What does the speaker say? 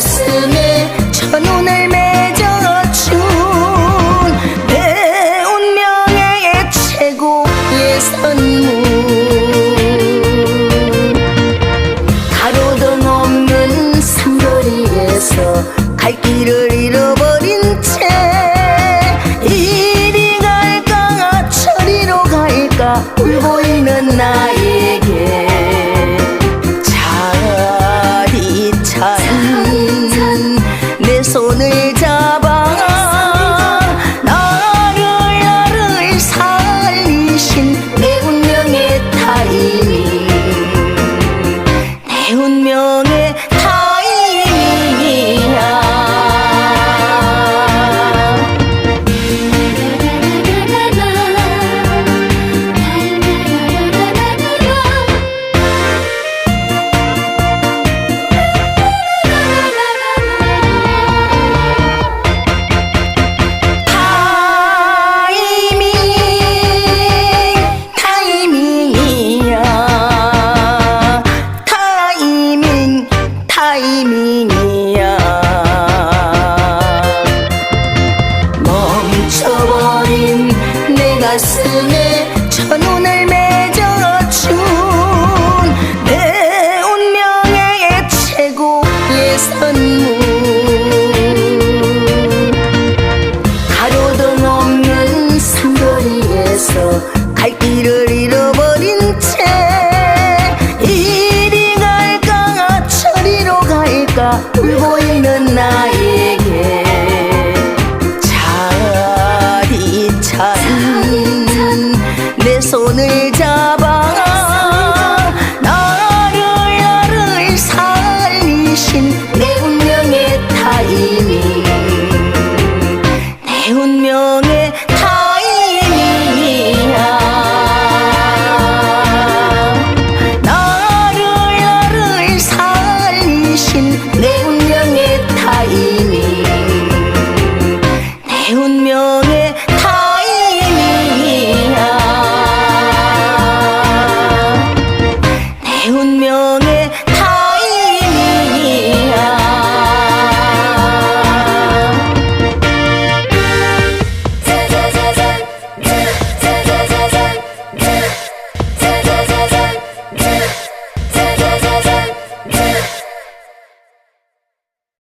가슴에 천운을 맺어준 내 운명의 최고의 선물. 가로등 없는 산거리에서 갈 길을 잃어버린 채 이리 갈까 저리로 갈까 울고 있는 나에게 손을 잡아 나를 나를 살리신 내 운명의 타이밍. 내 운명의 타이밍이야. 내 운명